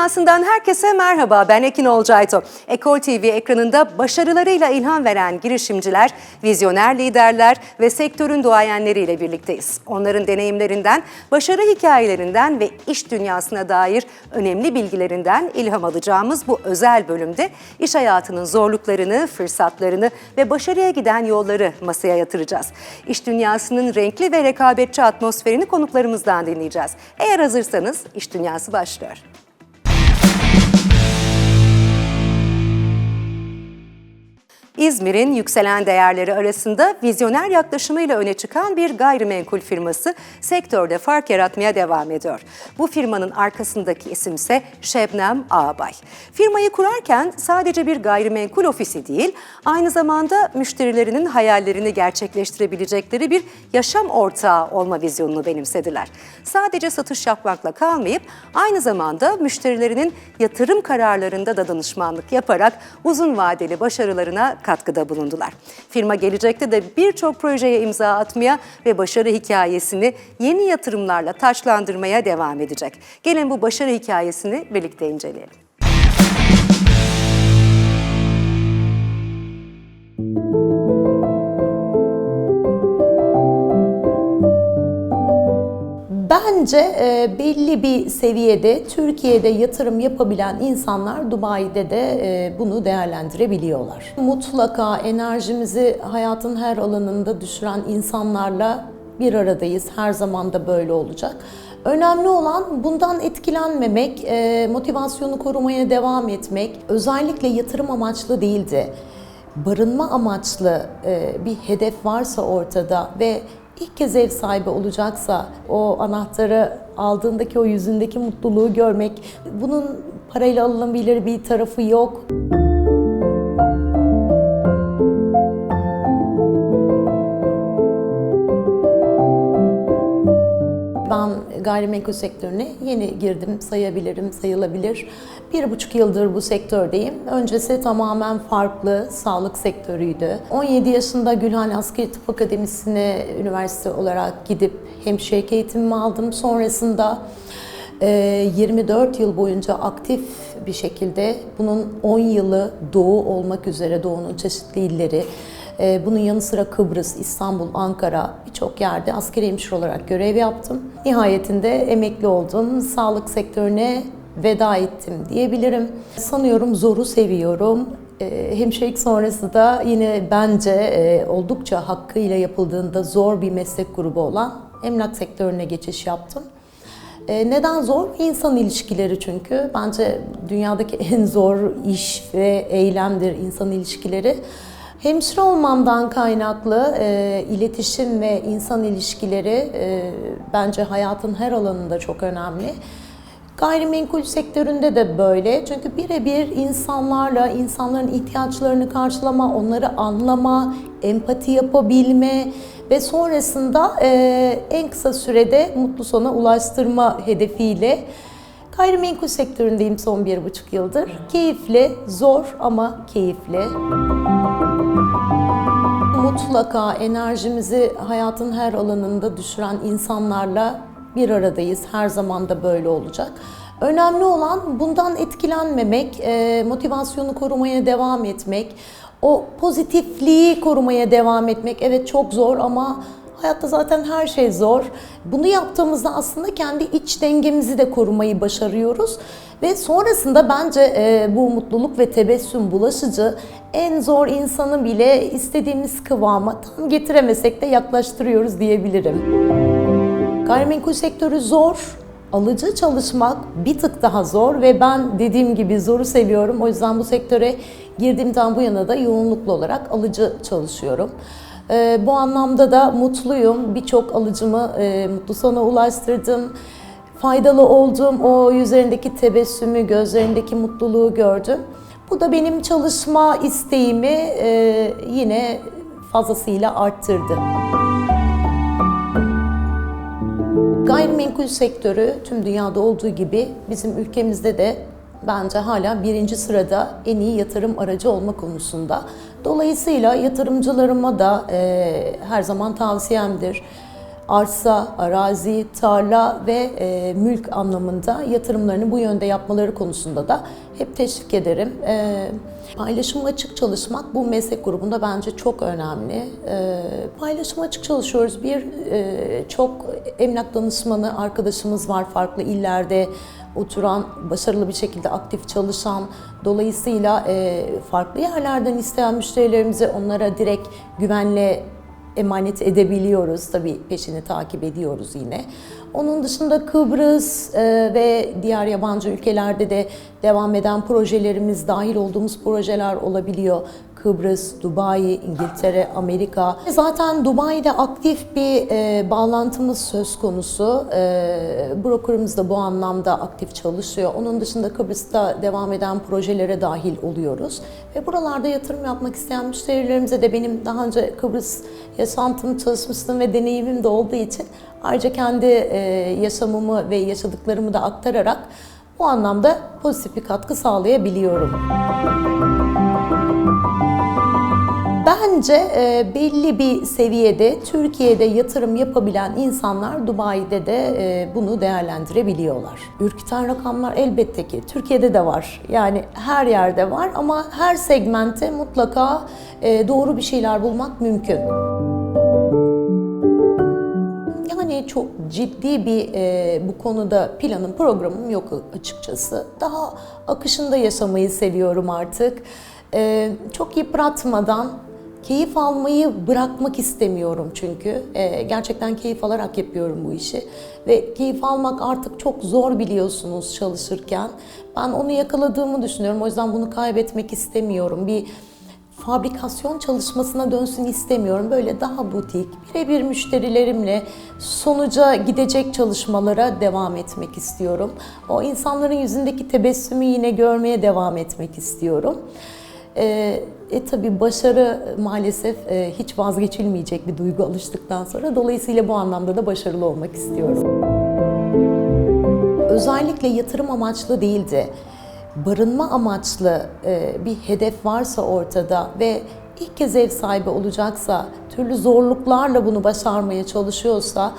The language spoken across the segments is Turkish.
Dünyasından herkese merhaba. Ben Ekin Olcayto. Ekol TV ekranında başarılarıyla ilham veren girişimciler, vizyoner liderler ve sektörün duayenleriyle birlikteyiz. Onların deneyimlerinden, başarı hikayelerinden ve iş dünyasına dair önemli bilgilerinden ilham alacağımız bu özel bölümde iş hayatının zorluklarını, fırsatlarını ve başarıya giden yolları masaya yatıracağız. İş dünyasının renkli ve rekabetçi atmosferini konuklarımızdan dinleyeceğiz. Eğer hazırsanız iş dünyası başlıyor. İzmir'in yükselen değerleri arasında vizyoner yaklaşımıyla öne çıkan bir gayrimenkul firması sektörde fark yaratmaya devam ediyor. Bu firmanın arkasındaki isim ise Şebnem Ağabay. Firmayı kurarken sadece bir gayrimenkul ofisi değil, aynı zamanda müşterilerinin hayallerini gerçekleştirebilecekleri bir yaşam ortağı olma vizyonunu benimsediler. Sadece satış yapmakla kalmayıp aynı zamanda müşterilerinin yatırım kararlarında da danışmanlık yaparak uzun vadeli başarılarına katkıda bulundular. Firma gelecekte de birçok projeye imza atmaya ve başarı hikayesini yeni yatırımlarla taçlandırmaya devam edecek. Gelin bu başarı hikayesini birlikte inceleyelim. Bence e, belli bir seviyede Türkiye'de yatırım yapabilen insanlar Dubai'de de e, bunu değerlendirebiliyorlar. Mutlaka enerjimizi hayatın her alanında düşüren insanlarla bir aradayız. Her zaman da böyle olacak. Önemli olan bundan etkilenmemek, e, motivasyonu korumaya devam etmek. Özellikle yatırım amaçlı değildi. Barınma amaçlı e, bir hedef varsa ortada ve ilk kez ev sahibi olacaksa o anahtarı aldığındaki o yüzündeki mutluluğu görmek bunun parayla alınabilir bir tarafı yok. Ben gayrimenkul sektörüne yeni girdim sayabilirim, sayılabilir. Bir buçuk yıldır bu sektördeyim. Öncesi tamamen farklı, sağlık sektörüydü. 17 yaşında Gülhane Askeri Tıp Akademisi'ne üniversite olarak gidip hemşirelik eğitimimi aldım. Sonrasında e, 24 yıl boyunca aktif bir şekilde bunun 10 yılı Doğu olmak üzere Doğu'nun çeşitli illeri, bunun yanı sıra Kıbrıs, İstanbul, Ankara birçok yerde askeri hemşire olarak görev yaptım. Nihayetinde emekli oldum. Sağlık sektörüne veda ettim diyebilirim. Sanıyorum zoru seviyorum. Ee, Hemşirelik sonrası da yine bence e, oldukça hakkıyla yapıldığında zor bir meslek grubu olan emlak sektörüne geçiş yaptım. Ee, Neden zor? İnsan ilişkileri çünkü. Bence dünyadaki en zor iş ve eylemdir insan ilişkileri. Hemşire olmamdan kaynaklı e, iletişim ve insan ilişkileri e, bence hayatın her alanında çok önemli. Gayrimenkul sektöründe de böyle. Çünkü birebir insanlarla, insanların ihtiyaçlarını karşılama, onları anlama, empati yapabilme ve sonrasında e, en kısa sürede mutlu sona ulaştırma hedefiyle gayrimenkul sektöründeyim son bir buçuk yıldır. Keyifli, zor ama keyifli. Mutlaka enerjimizi hayatın her alanında düşüren insanlarla bir aradayız. Her zaman da böyle olacak. Önemli olan bundan etkilenmemek, e, motivasyonu korumaya devam etmek, o pozitifliği korumaya devam etmek. Evet çok zor ama hayatta zaten her şey zor. Bunu yaptığımızda aslında kendi iç dengemizi de korumayı başarıyoruz. Ve sonrasında bence e, bu mutluluk ve tebessüm bulaşıcı en zor insanı bile istediğimiz kıvama tam getiremesek de yaklaştırıyoruz diyebilirim. Gayrimenkul sektörü zor, alıcı çalışmak bir tık daha zor ve ben dediğim gibi zoru seviyorum. O yüzden bu sektöre girdiğimden bu yana da yoğunluklu olarak alıcı çalışıyorum. Ee, bu anlamda da mutluyum. Birçok alıcımı e, mutlu sona ulaştırdım. Faydalı oldum. O yüzlerindeki tebessümü, gözlerindeki mutluluğu gördüm. Bu da benim çalışma isteğimi e, yine fazlasıyla arttırdı. Gayrimenkul sektörü tüm dünyada olduğu gibi bizim ülkemizde de bence hala birinci sırada en iyi yatırım aracı olma konusunda. Dolayısıyla yatırımcılarıma da e, her zaman tavsiyemdir. Arsa, arazi, tarla ve e, mülk anlamında yatırımlarını bu yönde yapmaları konusunda da hep teşvik ederim. E, paylaşım açık çalışmak bu meslek grubunda bence çok önemli. E, paylaşım açık çalışıyoruz. Bir e, çok emlak danışmanı arkadaşımız var farklı illerde oturan, başarılı bir şekilde aktif çalışan, dolayısıyla e, farklı yerlerden isteyen müşterilerimize onlara direkt güvenle emanet edebiliyoruz. Tabii peşini takip ediyoruz yine. Onun dışında Kıbrıs e, ve diğer yabancı ülkelerde de devam eden projelerimiz, dahil olduğumuz projeler olabiliyor. Kıbrıs, Dubai, İngiltere, Amerika. Zaten Dubai'de aktif bir e, bağlantımız söz konusu. E, brokerımız da bu anlamda aktif çalışıyor. Onun dışında Kıbrıs'ta devam eden projelere dahil oluyoruz. Ve buralarda yatırım yapmak isteyen müşterilerimize de benim daha önce Kıbrıs yaşantım, çalışmışlığım ve deneyimim de olduğu için ayrıca kendi e, yaşamımı ve yaşadıklarımı da aktararak bu anlamda pozitif bir katkı sağlayabiliyorum. Bence e, belli bir seviyede Türkiye'de yatırım yapabilen insanlar Dubai'de de e, bunu değerlendirebiliyorlar. Ürküten rakamlar elbette ki Türkiye'de de var. Yani her yerde var ama her segmente mutlaka e, doğru bir şeyler bulmak mümkün. Yani çok ciddi bir e, bu konuda planım, programım yok açıkçası. Daha akışında yaşamayı seviyorum artık. E, çok yıpratmadan, keyif almayı bırakmak istemiyorum çünkü. E, gerçekten keyif alarak yapıyorum bu işi. Ve keyif almak artık çok zor biliyorsunuz çalışırken. Ben onu yakaladığımı düşünüyorum. O yüzden bunu kaybetmek istemiyorum. Bir fabrikasyon çalışmasına dönsün istemiyorum. Böyle daha butik, birebir müşterilerimle sonuca gidecek çalışmalara devam etmek istiyorum. O insanların yüzündeki tebessümü yine görmeye devam etmek istiyorum. Ee, e tabi başarı maalesef e, hiç vazgeçilmeyecek bir duygu alıştıktan sonra. Dolayısıyla bu anlamda da başarılı olmak istiyorum. Özellikle yatırım amaçlı değildi barınma amaçlı e, bir hedef varsa ortada ve ilk kez ev sahibi olacaksa, türlü zorluklarla bunu başarmaya çalışıyorsa,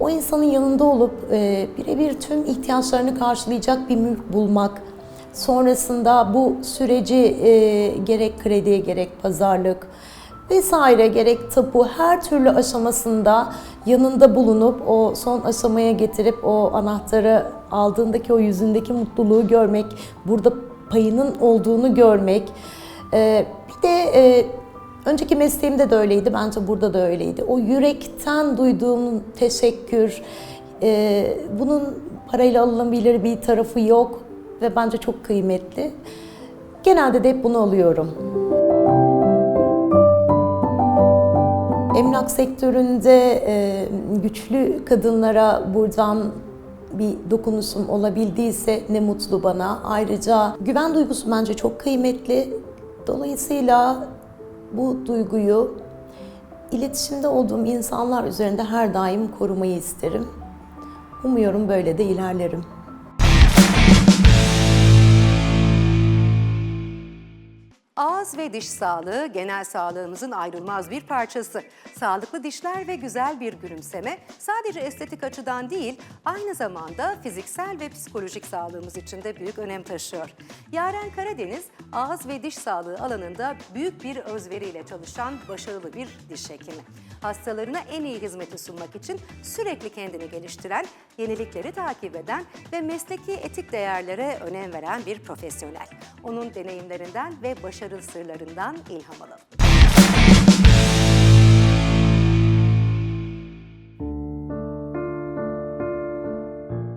o insanın yanında olup e, birebir tüm ihtiyaçlarını karşılayacak bir mülk bulmak, sonrasında bu süreci e, gerek krediye gerek pazarlık, vesaire gerek tapu her türlü aşamasında yanında bulunup o son aşamaya getirip o anahtarı aldığındaki o yüzündeki mutluluğu görmek, burada payının olduğunu görmek. Ee, bir de e, önceki mesleğimde de öyleydi, bence burada da öyleydi. O yürekten duyduğum teşekkür, e, bunun parayla alınabilir bir tarafı yok ve bence çok kıymetli. Genelde de hep bunu alıyorum. Emlak sektöründe e, güçlü kadınlara buradan bir dokunuşum olabildiyse ne mutlu bana. Ayrıca güven duygusu bence çok kıymetli. Dolayısıyla bu duyguyu iletişimde olduğum insanlar üzerinde her daim korumayı isterim. Umuyorum böyle de ilerlerim. Ağız ve diş sağlığı genel sağlığımızın ayrılmaz bir parçası. Sağlıklı dişler ve güzel bir gülümseme sadece estetik açıdan değil, aynı zamanda fiziksel ve psikolojik sağlığımız için de büyük önem taşıyor. Yaren Karadeniz, ağız ve diş sağlığı alanında büyük bir özveriyle çalışan başarılı bir diş hekimi. Hastalarına en iyi hizmeti sunmak için sürekli kendini geliştiren, yenilikleri takip eden ve mesleki etik değerlere önem veren bir profesyonel. Onun deneyimlerinden ve başarı sırlarından ilham alalım.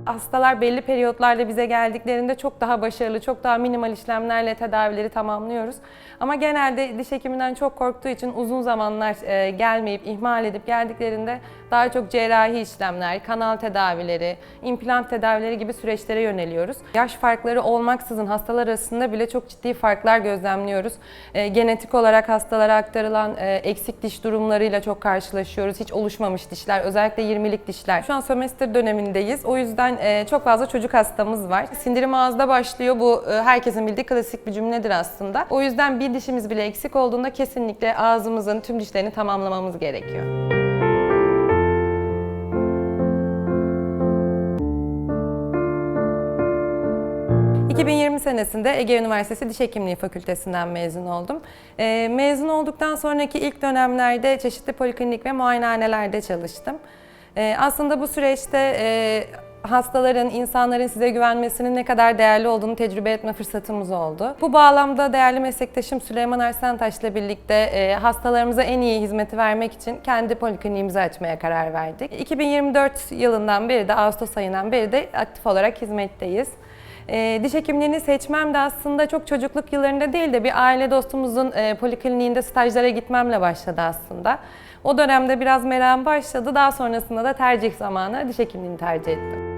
Hastalar belli periyotlarda bize geldiklerinde çok daha başarılı, çok daha minimal işlemlerle tedavileri tamamlıyoruz. Ama genelde diş hekiminden çok korktuğu için uzun zamanlar e, gelmeyip ihmal edip geldiklerinde daha çok cerrahi işlemler, kanal tedavileri, implant tedavileri gibi süreçlere yöneliyoruz. Yaş farkları olmaksızın hastalar arasında bile çok ciddi farklar gözlemliyoruz. E, genetik olarak hastalara aktarılan e, eksik diş durumlarıyla çok karşılaşıyoruz. Hiç oluşmamış dişler, özellikle 20'lik dişler. Şu an sömestr dönemindeyiz. O yüzden e, çok fazla çocuk hastamız var. Sindirim ağızda başlıyor. Bu herkesin bildiği klasik bir cümledir aslında. O yüzden bir dişimiz bile eksik olduğunda kesinlikle ağzımızın tüm dişlerini tamamlamamız gerekiyor. 2020 senesinde Ege Üniversitesi Diş Hekimliği Fakültesinden mezun oldum. Ee, mezun olduktan sonraki ilk dönemlerde çeşitli poliklinik ve muayenehanelerde çalıştım. Ee, aslında bu süreçte e, hastaların, insanların size güvenmesinin ne kadar değerli olduğunu tecrübe etme fırsatımız oldu. Bu bağlamda değerli meslektaşım Süleyman Arslantaş ile birlikte e, hastalarımıza en iyi hizmeti vermek için kendi polikliniğimizi açmaya karar verdik. 2024 yılından beri de Ağustos ayından beri de aktif olarak hizmetteyiz. E, diş hekimliğini seçmem de aslında çok çocukluk yıllarında değil de bir aile dostumuzun e, polikliniğinde stajlara gitmemle başladı aslında. O dönemde biraz merakım başladı. Daha sonrasında da tercih zamanı diş hekimliğini tercih ettim.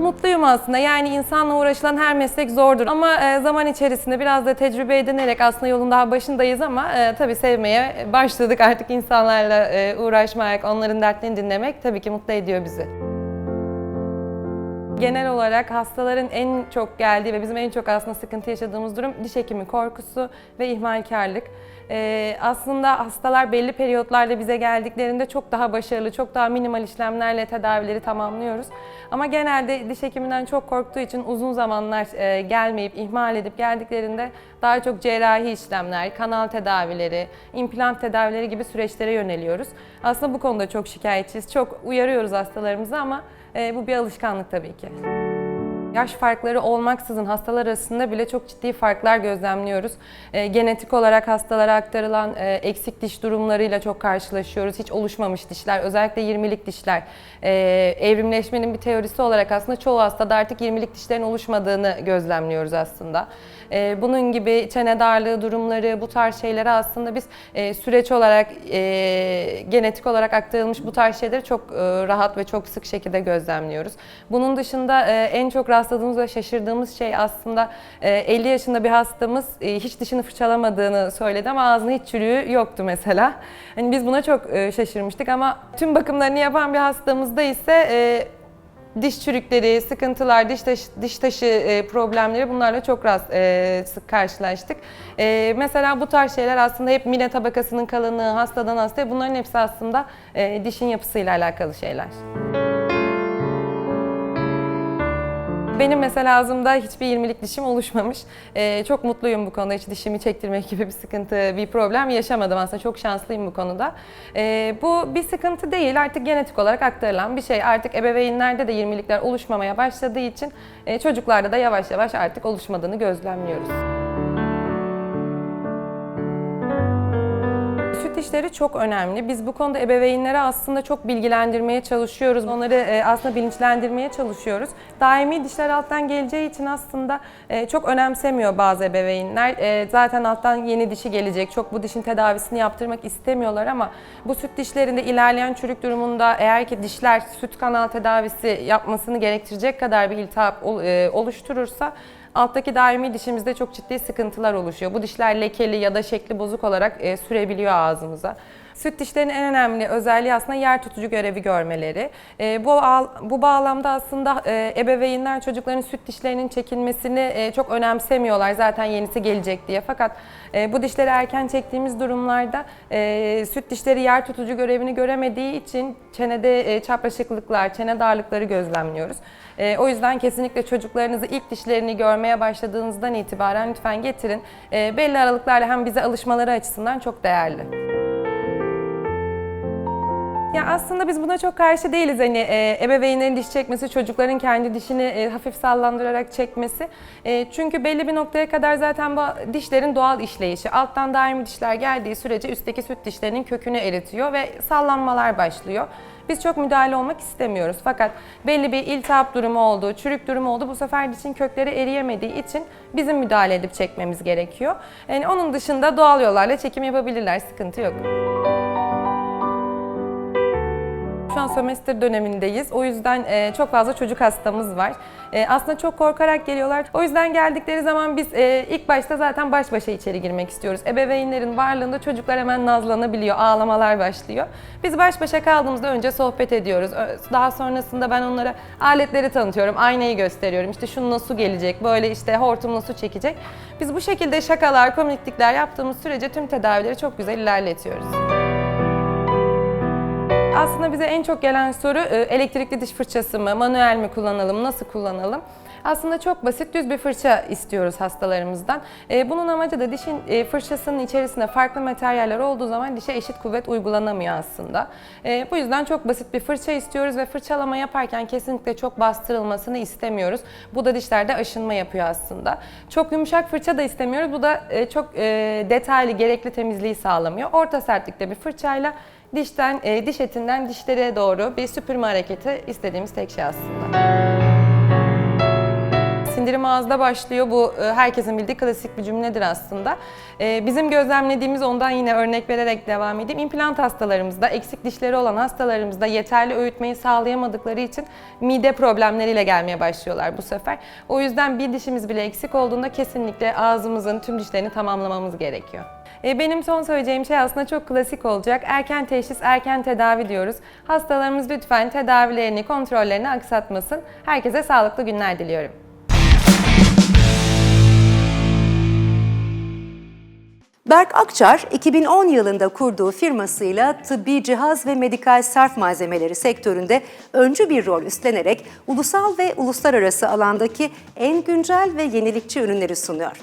Mutluyum aslında. Yani insanla uğraşılan her meslek zordur. Ama e, zaman içerisinde biraz da tecrübe edinerek aslında yolun daha başındayız ama e, tabii sevmeye başladık artık insanlarla e, uğraşmak, onların dertlerini dinlemek tabii ki mutlu ediyor bizi. Genel olarak hastaların en çok geldiği ve bizim en çok aslında sıkıntı yaşadığımız durum diş hekimi korkusu ve ihmalkarlık. Ee, aslında hastalar belli periyotlarda bize geldiklerinde çok daha başarılı, çok daha minimal işlemlerle tedavileri tamamlıyoruz. Ama genelde diş hekiminden çok korktuğu için uzun zamanlar e, gelmeyip, ihmal edip geldiklerinde daha çok cerrahi işlemler, kanal tedavileri, implant tedavileri gibi süreçlere yöneliyoruz. Aslında bu konuda çok şikayetçiyiz, çok uyarıyoruz hastalarımızı ama bu bir alışkanlık tabii ki. Yaş farkları olmaksızın hastalar arasında bile çok ciddi farklar gözlemliyoruz. E, genetik olarak hastalara aktarılan e, eksik diş durumlarıyla çok karşılaşıyoruz. Hiç oluşmamış dişler, özellikle 20'lik dişler. E, evrimleşmenin bir teorisi olarak aslında çoğu hastada artık 20'lik dişlerin oluşmadığını gözlemliyoruz aslında. E, bunun gibi çene darlığı durumları, bu tarz şeyleri aslında biz e, süreç olarak, e, genetik olarak aktarılmış bu tarz şeyleri çok e, rahat ve çok sık şekilde gözlemliyoruz. Bunun dışında e, en çok rastladığımız ve şaşırdığımız şey aslında e, 50 yaşında bir hastamız e, hiç dişini fırçalamadığını söyledi ama ağzında hiç çürüğü yoktu mesela. Hani biz buna çok e, şaşırmıştık ama tüm bakımlarını yapan bir hastamızda ise e, diş çürükleri, sıkıntılar, diş taşı, diş taşı e, problemleri bunlarla çok rast, e, sık karşılaştık. E, mesela bu tarz şeyler aslında hep mine tabakasının kalınlığı, hastadan hastaya bunların hepsi aslında e, dişin yapısıyla alakalı şeyler. Benim mesela ağzımda hiçbir 20'lik dişim oluşmamış. Ee, çok mutluyum bu konuda. Hiç dişimi çektirmek gibi bir sıkıntı, bir problem yaşamadım aslında. Çok şanslıyım bu konuda. Ee, bu bir sıkıntı değil. Artık genetik olarak aktarılan bir şey. Artık ebeveynlerde de 20'likler oluşmamaya başladığı için e, çocuklarda da yavaş yavaş artık oluşmadığını gözlemliyoruz. Süt dişleri çok önemli. Biz bu konuda ebeveynleri aslında çok bilgilendirmeye çalışıyoruz. Onları e, aslında bilinçlendirmeye çalışıyoruz. Daimi dişler alttan geleceği için aslında e, çok önemsemiyor bazı ebeveynler. E, Zaten alttan yeni dişi gelecek. Çok bu dişin tedavisini yaptırmak istemiyorlar ama bu süt dişlerinde ilerleyen çürük durumunda eğer ki dişler süt kanal tedavisi yapmasını gerektirecek kadar bir iltihap ol- oluşturursa alttaki daimi dişimizde çok ciddi sıkıntılar oluşuyor. Bu dişler lekeli ya da şekli bozuk olarak e, sürebiliyor ağzımıza. Süt dişlerin en önemli özelliği aslında yer tutucu görevi görmeleri. E, bu bu bağlamda aslında e, ebeveynler çocukların süt dişlerinin çekilmesini e, çok önemsemiyorlar zaten yenisi gelecek diye. Fakat e, bu dişleri erken çektiğimiz durumlarda e, süt dişleri yer tutucu görevini göremediği için çenede e, çapraşıklıklar, çene darlıkları gözlemliyoruz. E, o yüzden kesinlikle çocuklarınızı ilk dişlerini görmeye başladığınızdan itibaren lütfen getirin. E, belli aralıklarla hem bize alışmaları açısından çok değerli. Ya aslında biz buna çok karşı değiliz hani e, ebeveynlerin diş çekmesi, çocukların kendi dişini e, hafif sallandırarak çekmesi. E, çünkü belli bir noktaya kadar zaten bu dişlerin doğal işleyişi. Alttan daimi dişler geldiği sürece üstteki süt dişlerinin kökünü eritiyor ve sallanmalar başlıyor. Biz çok müdahale olmak istemiyoruz. Fakat belli bir iltihap durumu oldu, çürük durumu oldu. Bu sefer dişin kökleri eriyemediği için bizim müdahale edip çekmemiz gerekiyor. Yani onun dışında doğal yollarla çekim yapabilirler, sıkıntı yok. Şu an sömestr dönemindeyiz. O yüzden e, çok fazla çocuk hastamız var. E, aslında çok korkarak geliyorlar. O yüzden geldikleri zaman biz e, ilk başta zaten baş başa içeri girmek istiyoruz. Ebeveynlerin varlığında çocuklar hemen nazlanabiliyor, ağlamalar başlıyor. Biz baş başa kaldığımızda önce sohbet ediyoruz. Daha sonrasında ben onlara aletleri tanıtıyorum, aynayı gösteriyorum. İşte şununla su gelecek, böyle işte hortumla su çekecek. Biz bu şekilde şakalar, komiklikler yaptığımız sürece tüm tedavileri çok güzel ilerletiyoruz. Aslında bize en çok gelen soru e, elektrikli diş fırçası mı, manuel mi kullanalım, nasıl kullanalım? Aslında çok basit düz bir fırça istiyoruz hastalarımızdan. E, Bunun amacı da dişin e, fırçasının içerisinde farklı materyaller olduğu zaman dişe eşit kuvvet uygulanamıyor aslında. Bu yüzden çok basit bir fırça istiyoruz ve fırçalama yaparken kesinlikle çok bastırılmasını istemiyoruz. Bu da dişlerde aşınma yapıyor aslında. Çok yumuşak fırça da istemiyoruz. Bu da çok detaylı, gerekli temizliği sağlamıyor. Orta sertlikte bir fırçayla dişten, e, diş etinden dişlere doğru bir süpürme hareketi istediğimiz tek şey aslında. Sindirim ağızda başlıyor. Bu e, herkesin bildiği klasik bir cümledir aslında. E, Bizim gözlemlediğimiz ondan yine örnek vererek devam edeyim. İmplant hastalarımızda, eksik dişleri olan hastalarımızda yeterli öğütmeyi sağlayamadıkları için mide problemleriyle gelmeye başlıyorlar bu sefer. O yüzden bir dişimiz bile eksik olduğunda kesinlikle ağzımızın tüm dişlerini tamamlamamız gerekiyor. E, Benim son söyleyeceğim şey aslında çok klasik olacak. Erken teşhis, erken tedavi diyoruz. Hastalarımız lütfen tedavilerini, kontrollerini aksatmasın. Herkese sağlıklı günler diliyorum. Berk Akçar, 2010 yılında kurduğu firmasıyla tıbbi cihaz ve medikal sarf malzemeleri sektöründe öncü bir rol üstlenerek ulusal ve uluslararası alandaki en güncel ve yenilikçi ürünleri sunuyor.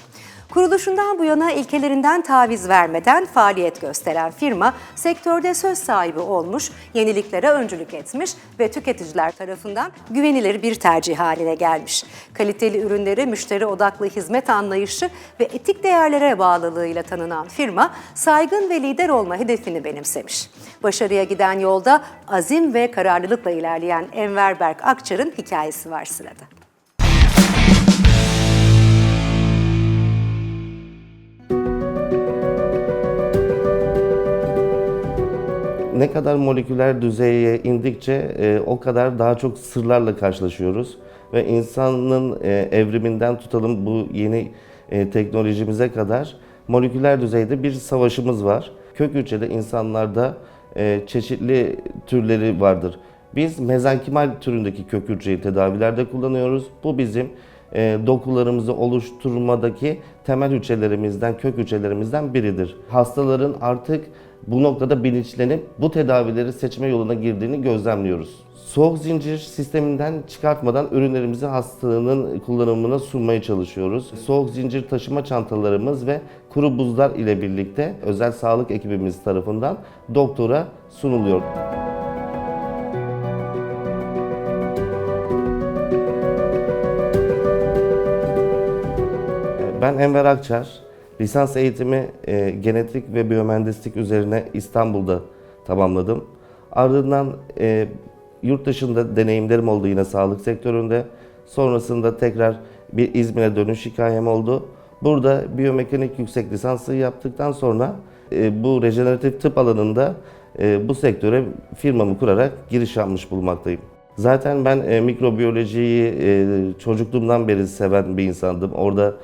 Kuruluşundan bu yana ilkelerinden taviz vermeden faaliyet gösteren firma sektörde söz sahibi olmuş, yeniliklere öncülük etmiş ve tüketiciler tarafından güvenilir bir tercih haline gelmiş. Kaliteli ürünleri, müşteri odaklı hizmet anlayışı ve etik değerlere bağlılığıyla tanınan firma saygın ve lider olma hedefini benimsemiş. Başarıya giden yolda azim ve kararlılıkla ilerleyen Enver Berk Akçar'ın hikayesi var sırada. Ne kadar moleküler düzeye indikçe e, o kadar daha çok sırlarla karşılaşıyoruz. Ve insanın e, evriminden tutalım bu yeni e, teknolojimize kadar moleküler düzeyde bir savaşımız var. Kök hücrede insanlarda e, çeşitli türleri vardır. Biz mezenkimal türündeki kök hücreyi tedavilerde kullanıyoruz. Bu bizim e, dokularımızı oluşturmadaki temel hücrelerimizden, kök hücrelerimizden biridir. Hastaların artık bu noktada bilinçlenip bu tedavileri seçme yoluna girdiğini gözlemliyoruz. Soğuk zincir sisteminden çıkartmadan ürünlerimizi hastanın kullanımına sunmaya çalışıyoruz. Soğuk zincir taşıma çantalarımız ve kuru buzlar ile birlikte özel sağlık ekibimiz tarafından doktora sunuluyor. Ben Enver Akçar. Lisans eğitimi e, genetik ve biyomühendislik üzerine İstanbul'da tamamladım. Ardından e, yurt dışında deneyimlerim oldu yine sağlık sektöründe. Sonrasında tekrar bir İzmir'e dönüş hikayem oldu. Burada biyomekanik yüksek lisansı yaptıktan sonra e, bu rejeneratif tıp alanında e, bu sektöre firmamı kurarak giriş yapmış bulunmaktayım. Zaten ben e, mikrobiyolojiyi e, çocukluğumdan beri seven bir insandım. Orada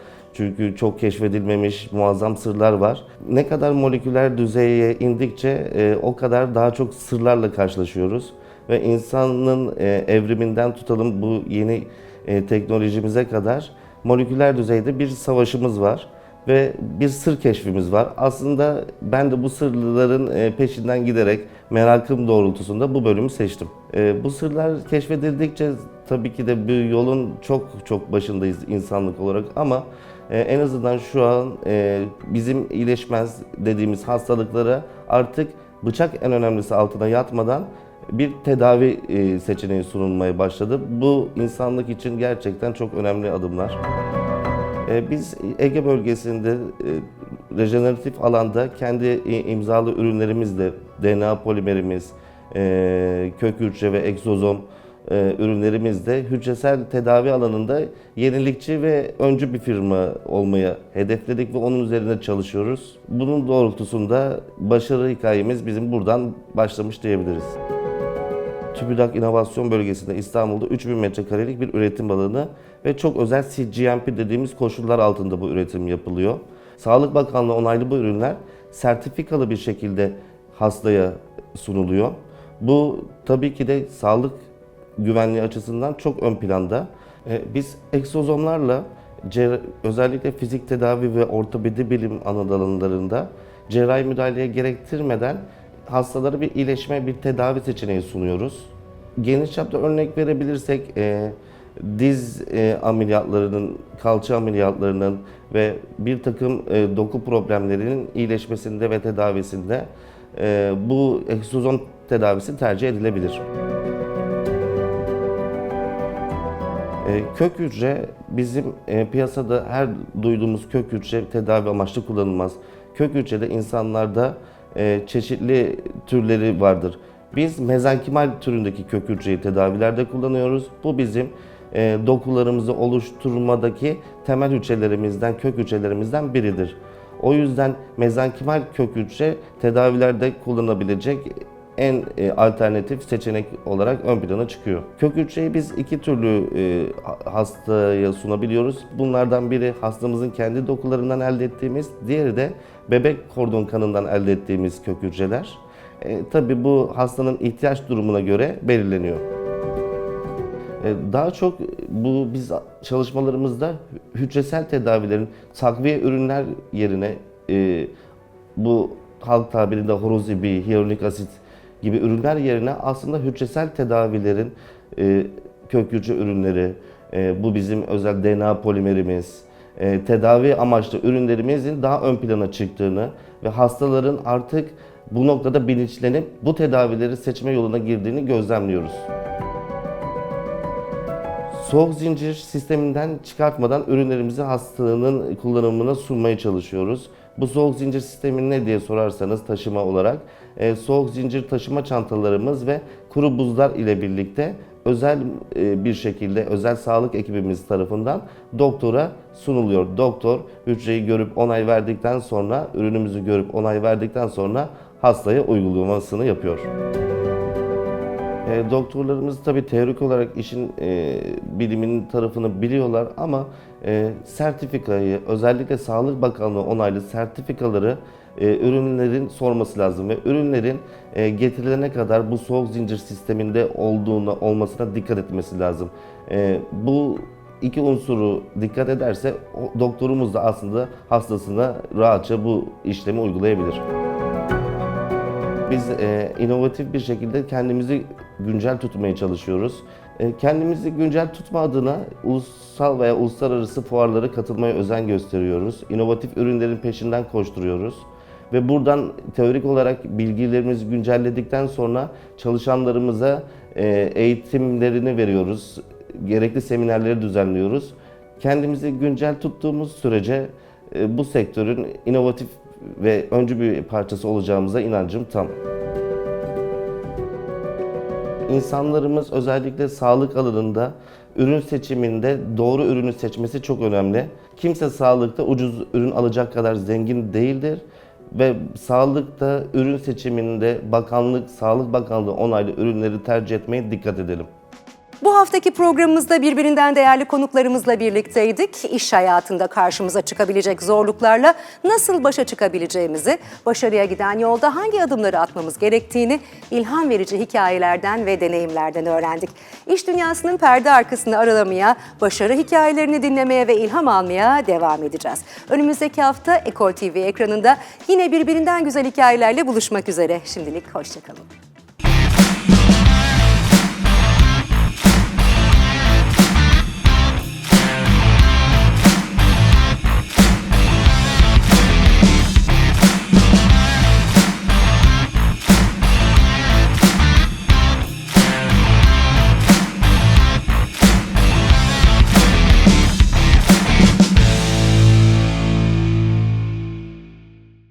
çünkü çok keşfedilmemiş muazzam sırlar var. Ne kadar moleküler düzeye indikçe e, o kadar daha çok sırlarla karşılaşıyoruz. Ve insanın e, evriminden tutalım bu yeni e, teknolojimize kadar moleküler düzeyde bir savaşımız var ve bir sır keşfimiz var. Aslında ben de bu sırların e, peşinden giderek merakım doğrultusunda bu bölümü seçtim. E, Bu sırlar keşfedildikçe tabii ki de bir yolun çok çok başındayız insanlık olarak ama e, en azından şu an e, bizim iyileşmez dediğimiz hastalıklara artık bıçak en önemlisi altına yatmadan bir tedavi e, seçeneği sunulmaya başladı. Bu insanlık için gerçekten çok önemli adımlar. E, Biz Ege bölgesinde e, rejeneratif alanda kendi imzalı ürünlerimizle DNA polimerimiz, kök hücre ve egzozom e, ürünlerimizle hücresel tedavi alanında yenilikçi ve öncü bir firma olmaya hedefledik ve onun üzerinde çalışıyoruz. Bunun doğrultusunda başarı hikayemiz bizim buradan başlamış diyebiliriz. TÜBİTAK İnovasyon Bölgesi'nde İstanbul'da 3000 metrekarelik bir üretim alanı ve çok özel CGMP dediğimiz koşullar altında bu üretim yapılıyor. Sağlık Bakanlığı onaylı bu ürünler sertifikalı bir şekilde hastaya sunuluyor. Bu tabii ki de sağlık güvenliği açısından çok ön planda. Ee, Biz egzozomlarla özellikle fizik tedavi ve ortopedi bilim ana dallarında cerrahi müdahaleye gerektirmeden hastalara bir iyileşme, bir tedavi seçeneği sunuyoruz. Geniş çapta örnek verebilirsek e, diz e, ameliyatlarının, kalça ameliyatlarının ve bir takım e, doku problemlerinin iyileşmesinde ve tedavisinde e, bu eksozom tedavisi tercih edilebilir. Kök hücre bizim e, piyasada her duyduğumuz kök hücre tedavi amaçlı kullanılmaz. Kök hücrede insanlarda e, çeşitli türleri vardır. Biz mezenkimal türündeki kök hücreyi tedavilerde kullanıyoruz. Bu bizim e, dokularımızı oluşturmadaki temel hücrelerimizden, kök hücrelerimizden biridir. O yüzden mezenkimal kök hücre tedavilerde kullanılabilecek en e, alternatif seçenek olarak ön plana çıkıyor. Kök hücreyi biz iki türlü e, ha- hastaya sunabiliyoruz. Bunlardan biri hastamızın kendi dokularından elde ettiğimiz, diğeri de bebek kordon kanından elde ettiğimiz kök hücreler. E, tabii bu hastanın ihtiyaç durumuna göre belirleniyor. E, Daha çok bu biz çalışmalarımızda hücresel tedavilerin takviye ürünler yerine e, bu halk tabirinde horozibi, hyaluronik asit gibi ürünler yerine aslında hücresel tedavilerin e, kök hücre ürünleri, e, bu bizim özel DNA polimerimiz, e, tedavi amaçlı ürünlerimizin daha ön plana çıktığını ve hastaların artık bu noktada bilinçlenip bu tedavileri seçme yoluna girdiğini gözlemliyoruz. Soğuk zincir sisteminden çıkartmadan ürünlerimizi hastanın kullanımına sunmaya çalışıyoruz. Bu soğuk zincir sistemi ne diye sorarsanız taşıma olarak e, soğuk zincir taşıma çantalarımız ve kuru buzlar ile birlikte özel e, bir şekilde özel sağlık ekibimiz tarafından doktora sunuluyor. Doktor hücreyi görüp onay verdikten sonra ürünümüzü görüp onay verdikten sonra hastaya uygulamasını yapıyor. E, doktorlarımız tabii teorik olarak işin e, biliminin tarafını biliyorlar ama e, sertifikayı özellikle Sağlık Bakanlığı onaylı sertifikaları e, ürünlerin sorması lazım ve ürünlerin e, getirilene kadar bu soğuk zincir sisteminde olduğuna olmasına dikkat etmesi lazım. E, bu iki unsuru dikkat ederse doktorumuz da aslında hastasına rahatça bu işlemi uygulayabilir. Biz e, inovatif bir şekilde kendimizi güncel tutmaya çalışıyoruz. Kendimizi güncel tutma adına ulusal veya uluslararası fuarlara katılmaya özen gösteriyoruz. İnovatif ürünlerin peşinden koşturuyoruz. Ve buradan teorik olarak bilgilerimizi güncelledikten sonra çalışanlarımıza e, eğitimlerini veriyoruz. Gerekli seminerleri düzenliyoruz. Kendimizi güncel tuttuğumuz sürece e, bu sektörün inovatif ve öncü bir parçası olacağımıza inancım tam. İnsanlarımız özellikle sağlık alanında ürün seçiminde doğru ürünü seçmesi çok önemli. Kimse sağlıkta ucuz ürün alacak kadar zengin değildir ve sağlıkta ürün seçiminde bakanlık, Sağlık Bakanlığı onaylı ürünleri tercih etmeye dikkat edelim. Bu haftaki programımızda birbirinden değerli konuklarımızla birlikteydik. İş hayatında karşımıza çıkabilecek zorluklarla nasıl başa çıkabileceğimizi, başarıya giden yolda hangi adımları atmamız gerektiğini ilham verici hikayelerden ve deneyimlerden öğrendik. İş dünyasının perde arkasını aralamaya, başarı hikayelerini dinlemeye ve ilham almaya devam edeceğiz. Önümüzdeki hafta Ekol TV ekranında yine birbirinden güzel hikayelerle buluşmak üzere. Şimdilik hoşçakalın.